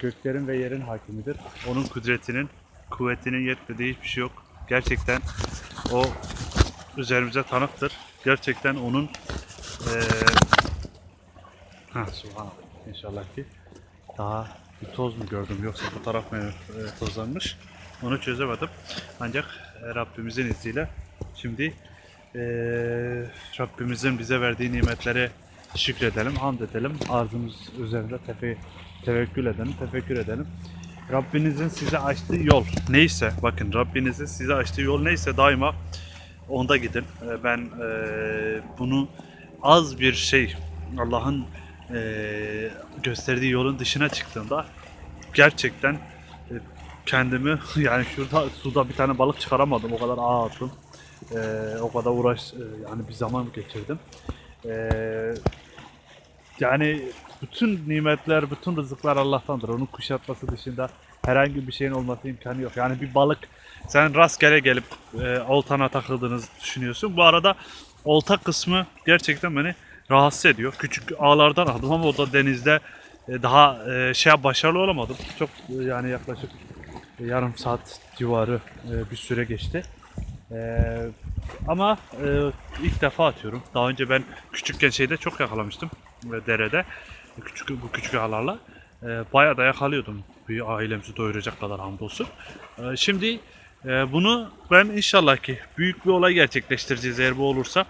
göklerin ve yerin hakimidir. Onun kudretinin, kuvvetinin yetmediği hiçbir şey yok. Gerçekten o üzerimize tanıktır. Gerçekten onun eee ha subhanallah inşallah ki daha bir toz mu gördüm yoksa bu taraf mı tozlanmış onu çözemedim. Ancak Rabbimizin izniyle şimdi e, Rabbimizin bize verdiği nimetlere şükredelim, hamd edelim. Arzumuz üzerinde tefe, tevekkül edelim, tefekkür edelim. Rabbinizin size açtığı yol neyse, bakın Rabbinizin size açtığı yol neyse daima onda gidin. E, Ben e, bunu az bir şey Allah'ın e, gösterdiği yolun dışına çıktığımda gerçekten e, kendimi yani şurada suda bir tane balık çıkaramadım. O kadar ağ attım. E, o kadar uğraş e, yani bir zaman geçirdim. E, yani bütün nimetler, bütün rızıklar Allah'tandır. Onun kuşatması dışında herhangi bir şeyin olması imkanı yok. Yani bir balık sen rastgele gelip e, oltana takıldığınızı düşünüyorsun. Bu arada olta kısmı gerçekten beni rahatsız ediyor. Küçük ağlardan aldım ama o da denizde e, daha e, şey başarılı olamadım. Çok e, yani yaklaşık yarım saat civarı e, bir süre geçti. E, ama e, ilk defa atıyorum. Daha önce ben küçükken şeyde çok yakalamıştım e, derede. Küçük bu küçük ağlarla. E, bayağı da yakalıyordum. Bir ailemizi doyuracak kadar hamdolsun. E, şimdi e, bunu ben inşallah ki büyük bir olay gerçekleştireceğiz eğer bu olursa.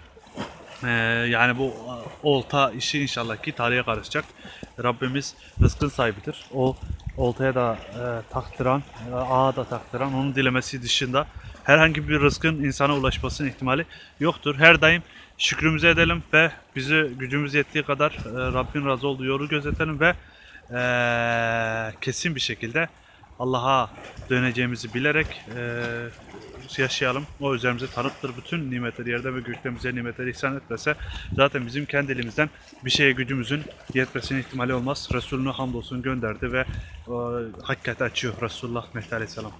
Ee, yani bu e, olta işi inşallah ki tarihe karışacak. Rabbimiz rızkın sahibidir. O oltaya da e, taktıran, e, ağa da taktıran, onun dilemesi dışında herhangi bir rızkın insana ulaşmasının ihtimali yoktur. Her daim şükrümüzü edelim ve bizi gücümüz yettiği kadar e, Rabbin razı olduğu yolu gözetelim ve e, kesin bir şekilde Allah'a döneceğimizi bilerek e, yaşayalım. O üzerimize tanıktır. Bütün nimetleri yerde ve göklerimize nimetleri ihsan etmese zaten bizim kendi elimizden bir şeye gücümüzün yetmesinin ihtimali olmaz. Resulünü hamdolsun gönderdi ve e, hakikati açıyor Resulullah Mehdi Aleyhisselam.